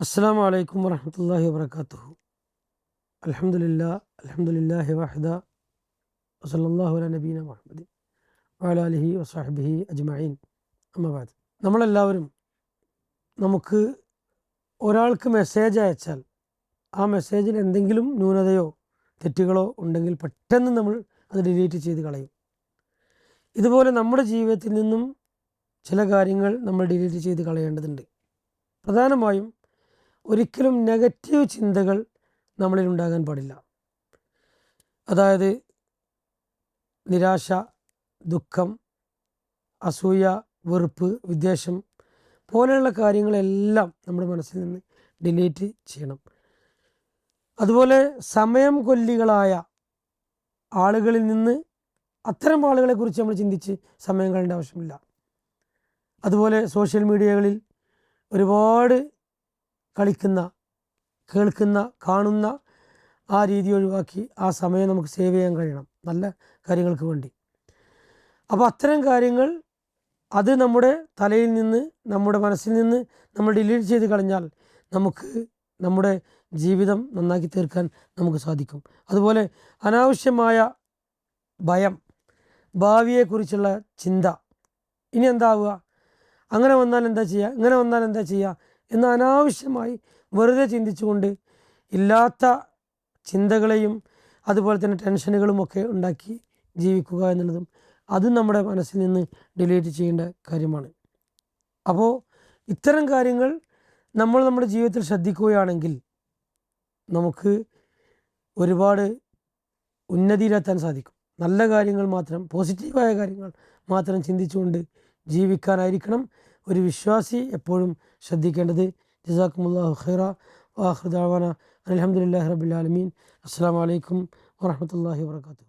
അസ്സാം വലൈക്കും വറഹമത്തല്ലാഹി വാബർക്കാത്തു അലഹമുല്ലാ അലഹമുല്ലാഹി വാഹിദ വസല്ലാഹു നബീന മുഹമ്മദ് വാലാലിഹി വസാഹിബിഹി അജ്മീൻ അമ്മബാദ് നമ്മളെല്ലാവരും നമുക്ക് ഒരാൾക്ക് മെസ്സേജ് അയച്ചാൽ ആ മെസ്സേജിൽ എന്തെങ്കിലും ന്യൂനതയോ തെറ്റുകളോ ഉണ്ടെങ്കിൽ പെട്ടെന്ന് നമ്മൾ അത് ഡിലീറ്റ് ചെയ്ത് കളയും. ഇതുപോലെ നമ്മുടെ ജീവിതത്തിൽ നിന്നും ചില കാര്യങ്ങൾ നമ്മൾ ഡിലീറ്റ് ചെയ്ത് കളയേണ്ടതുണ്ട്. പ്രധാനമായും ഒരിക്കലും നെഗറ്റീവ് ചിന്തകൾ നമ്മളിൽ ഉണ്ടാകാൻ പാടില്ല. അതായത് നിരാശ ദുഃഖം അസൂയ വെറുപ്പ് വിദ്വേഷം പോലെയുള്ള കാര്യങ്ങളെല്ലാം നമ്മുടെ മനസ്സിൽ നിന്ന് ഡിലീറ്റ് ചെയ്യണം. അതുപോലെ സമയം കൊല്ലികളായ ആളുകളിൽ നിന്ന് അത്തരം ആളുകളെക്കുറിച്ച് നമ്മൾ ചിന്തിച്ച് സമയം കളയേണ്ട ആവശ്യമില്ല. അതുപോലെ സോഷ്യൽ മീഡിയകളിൽ ഒരുപാട് കളിക്കുന്ന കേൾക്കുന്ന കാണുന്ന ആ രീതി ഒഴിവാക്കി ആ സമയം നമുക്ക് സേവ് ചെയ്യാൻ കഴിയണം. നല്ല കാര്യങ്ങൾക്ക് വേണ്ടി. അപ്പോൾ അത്തരം കാര്യങ്ങൾ അത് നമ്മുടെ തലയിൽ നിന്ന് നമ്മുടെ മനസ്സിൽ നിന്ന് നമ്മൾ ഡിലീറ്റ് ചെയ്ത് കളഞ്ഞാൽ നമുക്ക് നമ്മുടെ ജീവിതം നന്നാക്കി തീർക്കാൻ നമുക്ക് സാധിക്കും. അതുപോലെ അനാവശ്യമായ ഭയം ഭാവിയെക്കുറിച്ചുള്ള ചിന്ത ഇനി എന്താവുക? അങ്ങനെ വന്നാൽ എന്താ ചെയ്യുക? ഇങ്ങനെ വന്നാൽ എന്താ ചെയ്യുക? എന്ന് അനാവശ്യമായി വെറുതെ ചിന്തിച്ചുകൊണ്ട് ഇല്ലാത്ത ചിന്തകളെയും അതുപോലെ തന്നെ ടെൻഷനുകളും ഒക്കെ ഉണ്ടാക്കി ജീവിക്കുക എന്നുള്ളതും അതും നമ്മുടെ മനസ്സിൽ നിന്ന് ഡിലീറ്റ് ചെയ്യേണ്ട കാര്യമാണ്. അപ്പോൾ ഇത്തരം കാര്യങ്ങൾ നമ്മൾ നമ്മുടെ ജീവിതത്തിൽ ശ്രദ്ധിക്കുകയാണെങ്കിൽ നമുക്ക് ഒരുപാട് ഉന്നതിയിലെത്താൻ സാധിക്കും. നല്ല കാര്യങ്ങൾ മാത്രം പോസിറ്റീവായ കാര്യങ്ങൾ മാത്രം ചിന്തിച്ചുകൊണ്ട് ജീവിക്കാനായിരിക്കണം. ഒരു വിശ്വാസി എപ്പോഴും ശ്രദ്ധിക്കേണ്ടത് ജസാക്കുമുല്ലാഹു ഖൈറ വാഹൃദാവാന അലഹമുല്ലാ റബുലാലമീൻ അസ്സാം വലൈക്കും വാഹമത്തല്ലാഹി വാത്തു